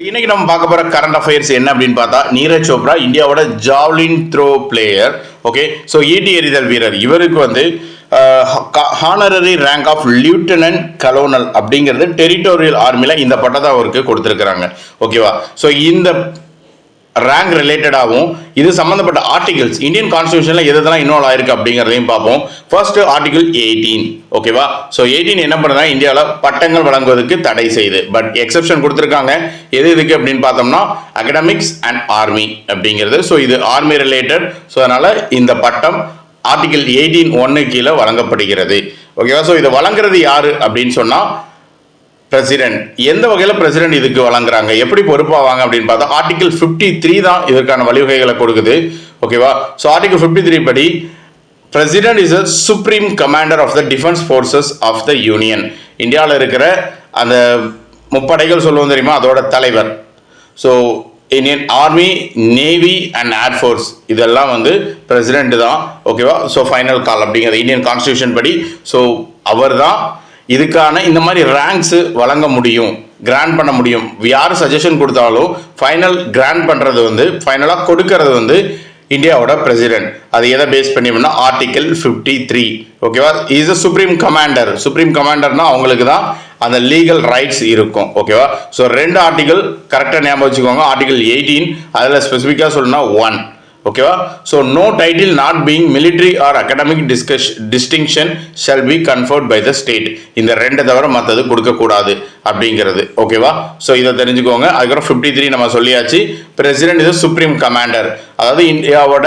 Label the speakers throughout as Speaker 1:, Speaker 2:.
Speaker 1: இன்னைக்கு நம்ம பார்க்க போற கரண்ட் அஃபேர்ஸ் என்ன அப்படின்னு பார்த்தா நீரஜ் சோப்ரா இந்தியாவோட javelin throw player okay so ஈட்டி எறிதல் வீரர். இவருக்கு வந்து honorary rank of lieutenant colonel அப்படிங்கிறது டெரிட்டோரியல் ஆர்மியில் இந்த பட்டத்தை அவருக்கு கொடுத்துருக்குறாங்க. ஓகேவா ஸோ இந்த ரேங்க் ரிலேட்டடாகவும் இது சம்மந்தப்பட்ட ஆர்டிகல்ஸ் இந்தியன் கான்ஸ்டியூஷனில் எதெல்லாம் இன்வால்வ் ஆயிருக்கு அப்படிங்கிறதையும் பார்ப்போம். ஃபர்ஸ்ட் ஆர்டிகல் எயிட்டீன் ஓகேவா ஸோ எயிட்டீன் என்ன பண்ணுறா இந்தியாவில் பட்டங்கள் வழங்குவதற்கு தடை செய்யுது பட் எக்ஸப்ஷன் கொடுத்துருக்காங்க. எது இதுக்கு அப்படின்னு பார்த்தோம்னா அகடமிக்ஸ் அண்ட் ஆர்மி அப்படிங்கிறது. ஸோ இது ஆர்மி ரிலேட்டட் ஸோ அதனால் இந்த பட்டம் ஆர்டிகல் எயிட்டீன் ஒன்று கீழே வழங்கப்படுகிறது. ஓகேவா ஸோ இதை வழங்குறது யாரு அப்படின்னு சொன்னால் பிரசிடென்ட் எந்த வகையில் பிரசிடென்ட் இதுக்கு வழங்குறாங்க? எப்படி பொறுப்பாவாங்க அப்படின்னு பார்த்தா ஆர்டிகிள் ஃபிஃப்டி த்ரீ தான் இதற்கான வழிவகைகளை கொடுக்குது. ஓகேவா ஸோ ஆர்டிகிள் ஃபிஃப்டி த்ரீ படி president is a supreme commander of the defence forces of the union இந்தியாவில் இருக்கிற அந்த முப்படைகள் சொல்லுவோம் தெரியுமா? அதோட தலைவர். So Indian army navy and air force இதெல்லாம் வந்து பிரசிடென்ட் தான். ஓகேவா ஸோ ஃபைனல் கால் அப்படிங்கிறது இந்தியன் கான்ஸ்டியூஷன் படி. ஸோ அவர் தான் இதுக்கான இந்த மாதிரி ரேங்க்ஸ் வழங்க முடியும் கிராண்ட் பண்ண முடியும். யார் சஜஷன் கொடுத்தாலும் ஃபைனல் கிராண்ட் பண்ணுறது வந்து ஃபைனலாக கொடுக்கறது வந்து இந்தியாவோட பிரசிடென்ட் அது எதை பேஸ் பண்ணி அப்படின்னா ஆர்டிகல் ஃபிஃப்டி த்ரீ ஓகேவா is a supreme commander supreme கமாண்டர்னா அவங்களுக்கு தான் அந்த லீகல் ரைட்ஸ் இருக்கும். ஓகேவா ஸோ ரெண்டு ஆர்டிகல் கரெக்டாக ஞாபகம் வச்சுக்கோங்க. ஆர்டிகல் எயிட்டீன் அதில் ஸ்பெசிஃபிக்காக சொல்லணும்னா ஒன் ஓகேவா? So no title not being military or academic discuss distinction shall be conferred by the state இந்த ரெண்டை தவிர மற்றது கொடுக்கக்கூடாது அப்படிங்கிறது. ஓகேவா? ஸோ இதை தெரிஞ்சுக்கோங்க. அதுக்கப்புறம் ஃபிஃப்டி த்ரீ நம்ம சொல்லியாச்சு. பிரசிடென்ட் இது சுப்ரீம் கமாண்டர் அதாவது இந்தியாவோட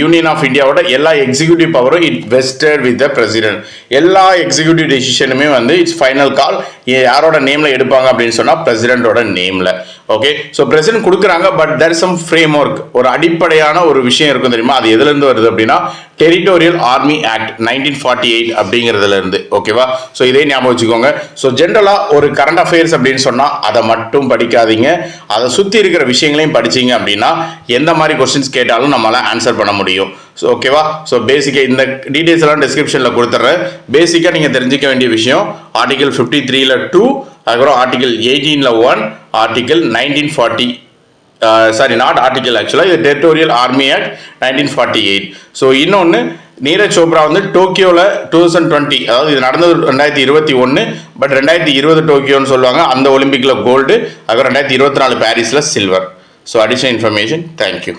Speaker 1: யூனியன் ஆஃப் இந்தியாவோட எல்லா எக்ஸிக்யூட்டிவ் பவரும் it vested with the president எல்லா எக்ஸிக்யூட்டிவ் டெசிஷனுமே வந்து இட்ஸ் ஃபைனல் கால் யாரோட நேமில் எடுப்பாங்க அப்படின்னு சொன்னால் பிரசிடென்ட்டோட நேமில் ஓகே ஸோ பிரசிடென்ட் கொடுக்குறாங்க but there is some framework ஒரு அடிப்படையான ஒரு விஷயம் இருக்கும் தெரியுமா? அது எதுலேருந்து வருது அப்படின்னா territorial army act nineteen forty eight அப்படிங்கிறதுல இருந்து ஓகேவா ஸோ இதே ஞாபகம் வச்சுக்கோங்க. ஸோ ஜென்ரலாக ஒரு கரண்ட் அஃபேர்ஸ் அப்படின்னு சொன்னால் அதை மட்டும் படிக்காதீங்க. அதை சுற்றி இருக்கிற விஷயங்களையும் படிச்சீங்க அப்படின்னா எந்த மாதிரி கொஸ்டின்ஸ் கேட்டாலும் நம்மளால் ஆன்சர் பண்ண முடியும். ஸோ ஓகேவா ஸோ பேசிக்காக இந்த டீட்டெயில்ஸ் எல்லாம் டிஸ்கிரிப்ஷனில் கொடுத்துட்றேன் பேசிக்காக நீங்கள் தெரிஞ்சிக்க வேண்டிய விஷயம் ஆர்டிகல் ஃபிஃப்டி த்ரீல டூ அதுக்கப்புறம் ஆர்டிகல் எயிட்டீனில் one article nineteen forty sorry not article ஆக்சுவலாக இது territorial army act nineteen forty eight so இன்னொன்று நீரஜ் சோப்ரா வந்து டோக்கியோவில் டூ தௌசண்ட் டுவெண்ட்டி அதாவது இது நடந்தது ரெண்டாயிரத்தி இருபத்தி ஒன்று பட் ரெண்டாயிரத்தி இருபது டோக்கியோன்னு சொல்லுவாங்க அந்த ஒலிம்பிக்கில் கோல்டு அதுக்கப்புறம் ரெண்டாயிரத்தி இருபத்தி நாலு பாரிஸில் silver so additional information thank you